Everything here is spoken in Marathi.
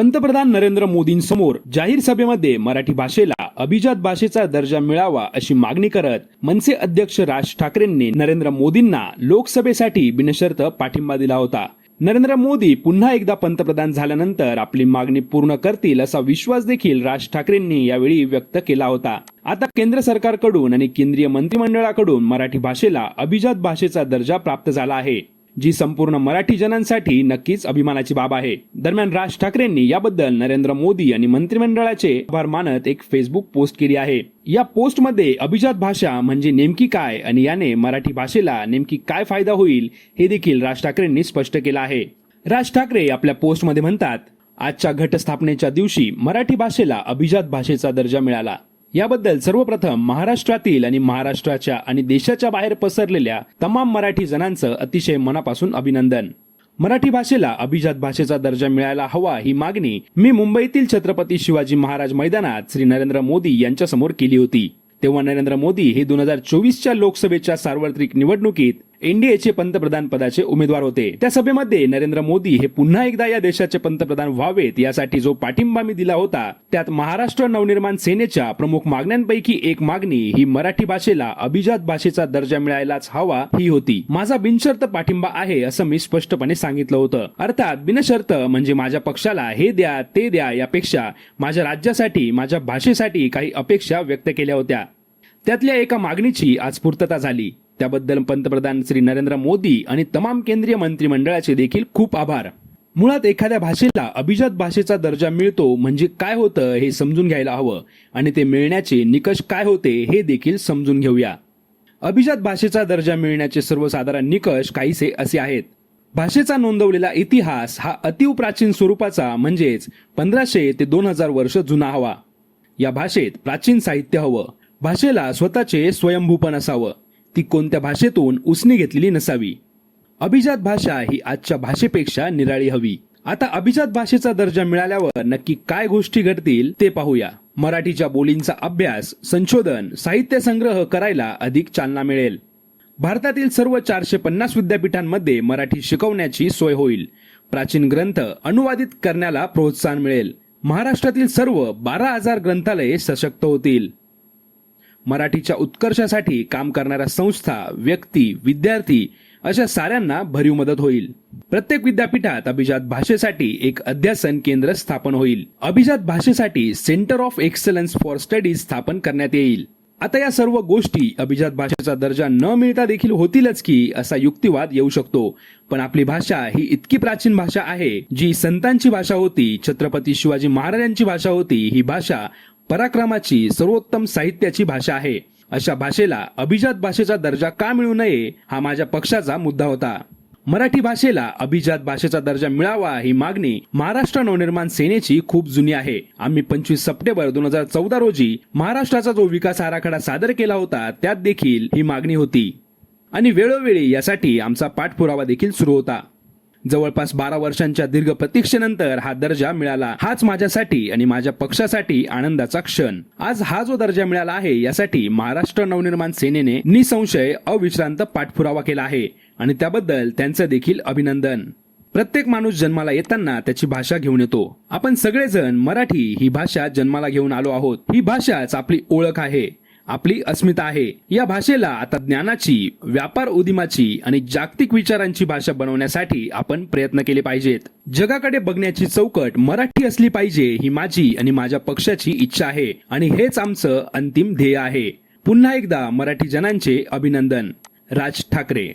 पंतप्रधान नरेंद्र मोदींसमोर जाहीर सभेमध्ये मराठी भाषेला अभिजात भाषेचा दर्जा मिळावा अशी मागणी करत मनसे अध्यक्ष राज ठाकरेंनी नरेंद्र मोदींना लोकसभेसाठी बिनशर्त पाठिंबा दिला होता. नरेंद्र मोदी पुन्हा एकदा पंतप्रधान झाल्यानंतर आपली मागणी पूर्ण करतील असा विश्वास देखील राज ठाकरेंनी यावेळी व्यक्त केला होता. आता केंद्र सरकारकडून आणि केंद्रीय मंत्रिमंडळाकडून मराठी भाषेला अभिजात भाषेचा दर्जा प्राप्त झाला आहे. जी संपूर्ण मराठी जनांसाठी नक्कीच अभिमानाची बाब आहे. दरम्यान राज ठाकरेंनी याबद्दल नरेंद्र मोदी आणि मंत्रिमंडळाचे आभार मानत एक फेसबुक पोस्ट केली आहे. या पोस्टमध्ये अभिजात भाषा म्हणजे नेमकी काय आणि याने मराठी भाषेला नेमकी काय फायदा होईल हे देखील राज ठाकरेंनी स्पष्ट केलं आहे. राज ठाकरे आपल्या पोस्टमध्ये म्हणतात आजच्या घटस्थापनेच्या दिवशी मराठी भाषेला अभिजात भाषेचा दर्जा मिळाला. याबद्दल सर्वप्रथम महाराष्ट्रातील आणि महाराष्ट्राच्या आणि देशाच्या बाहेर पसरलेल्या तमाम मराठी जणांचं अतिशय मनापासून अभिनंदन. मराठी भाषेला अभिजात भाषेचा दर्जा मिळायला हवा ही मागणी मी मुंबईतील छत्रपती शिवाजी महाराज मैदानात श्री नरेंद्र मोदी यांच्यासमोर केली होती. तेव्हा नरेंद्र मोदी हे दोन हजार चोवीसच्या लोकसभेच्या सार्वत्रिक निवडणुकीत एनडीएचे पंतप्रधान पदाचे उमेदवार होते. त्या सभेमध्ये नरेंद्र मोदी हे पुन्हा एकदा या देशाचे पंतप्रधान व्हावेत यासाठी जो पाठिंबा मी दिला होता त्यात महाराष्ट्र नवनिर्माण सेनेच्या प्रमुख मागण्यांपैकी एक मागणी ही मराठी भाषेला अभिजात भाषेचा दर्जा मिळायलाच हवा ही होती. माझा बिनशर्त पाठिंबा आहे असं मी स्पष्टपणे सांगितलं होतं. अर्थात बिनशर्त म्हणजे माझ्या पक्षाला हे द्या ते द्या यापेक्षा माझ्या राज्यासाठी माझ्या भाषेसाठी काही अपेक्षा व्यक्त केल्या होत्या. त्यातल्या एका मागणीची आज पूर्तता झाली. त्याबद्दल पंतप्रधान श्री नरेंद्र मोदी आणि तमाम केंद्रीय मंत्रिमंडळाचे देखील खूप आभार. मुळात एखाद्या भाषेला अभिजात भाषेचा दर्जा मिळतो म्हणजे काय होतं हे समजून घ्यायला हवं आणि ते मिळण्याचे निकष काय होते हे देखील समजून घेऊया. अभिजात भाषेचा दर्जा मिळण्याचे सर्वसाधारण निकष काहीसे असे आहेत. भाषेचा नोंदवलेला इतिहास हा अतिव प्राचीन स्वरूपाचा म्हणजेच पंधराशे ते दोन हजार वर्ष जुना हवा. या भाषेत प्राचीन साहित्य हवं. भाषेला स्वतःचे स्वयंभूपण असावं. ती कोणत्या भाषेतून उसनी घेतलेली नसावी. अभिजात भाषा ही आजच्या भाषेपेक्षा निराळी हवी. आता अभिजात भाषेचा दर्जा मिळाल्यावर नक्की काय गोष्टी घडतील ते पाहूया. मराठीच्या बोलींचा अभ्यास संशोधन साहित्य संग्रह करायला अधिक चालना मिळेल. भारतातील सर्व चारशे पन्नास विद्यापीठांमध्ये मराठी शिकवण्याची सोय होईल. प्राचीन ग्रंथ अनुवादित करण्याला प्रोत्साहन मिळेल. महाराष्ट्रातील सर्व बारा हजार ग्रंथालये सशक्त होतील. मराठीच्या उत्कर्षासाठी काम करणाऱ्या संस्था व्यक्ती विद्यार्थी अशा साऱ्यांना भरीव मदत होईल. प्रत्येक विद्यापीठात अभिजात भाषेसाठी एक अध्यासन केंद्र स्थापन होईल. अभिजात भाषेसाठी centre of excellence for studies स्थापन करण्यात येईल. आता या सर्व गोष्टी अभिजात भाषेचा दर्जा न मिळता देखील होतीलच की असा युक्तिवाद येऊ शकतो. पण आपली भाषा ही इतकी प्राचीन भाषा आहे जी संतांची भाषा होती छत्रपती शिवाजी महाराजांची भाषा होती ही भाषा पराक्रमाची सर्वोत्तम साहित्याची भाषा आहे. अशा भाषेला अभिजात भाषेचा दर्जा का मिळू नये हा माझ्या पक्षाचा मुद्दा होता. मराठी भाषेला अभिजात भाषेचा दर्जा मिळावा ही मागणी महाराष्ट्र नवनिर्माण सेनेची खूप जुनी आहे. आम्ही पंचवीस सप्टेंबर दोन हजार चौदा रोजी महाराष्ट्राचा जो विकास आराखडा सादर केला होता त्यात देखील ही मागणी होती. आणि वेळोवेळी यासाठी आमचा पाठपुरावा देखील सुरू होता. जवळपास बारा वर्षांच्या दीर्घ प्रतीक्षेनंतर हा दर्जा मिळाला. हाच माझ्यासाठी आणि माझ्या पक्षासाठी आनंदाचा क्षण. आज हा जो दर्जा मिळाला आहे यासाठी महाराष्ट्र नवनिर्माण सेनेने निसंशय अविश्रांत पाठपुरावा केला आहे आणि त्याबद्दल त्यांचं देखील अभिनंदन. प्रत्येक माणूस जन्माला येताना त्याची भाषा घेऊन येतो. आपण सगळेजण मराठी ही भाषा जन्माला घेऊन आलो आहोत. ही भाषाच आपली ओळख आहे. आपली अस्मिता आहे. या भाषेला आता ज्ञानाची व्यापार उदिमाची आणि जागतिक विचारांची भाषा बनवण्यासाठी आपण प्रयत्न केले पाहिजेत. जगाकडे बघण्याची चौकट मराठी असली पाहिजे ही माझी आणि माझ्या पक्षाची इच्छा आहे आणि हेच आमचं अंतिम ध्येय आहे. पुन्हा एकदा मराठी जनांचे अभिनंदन. राज ठाकरे.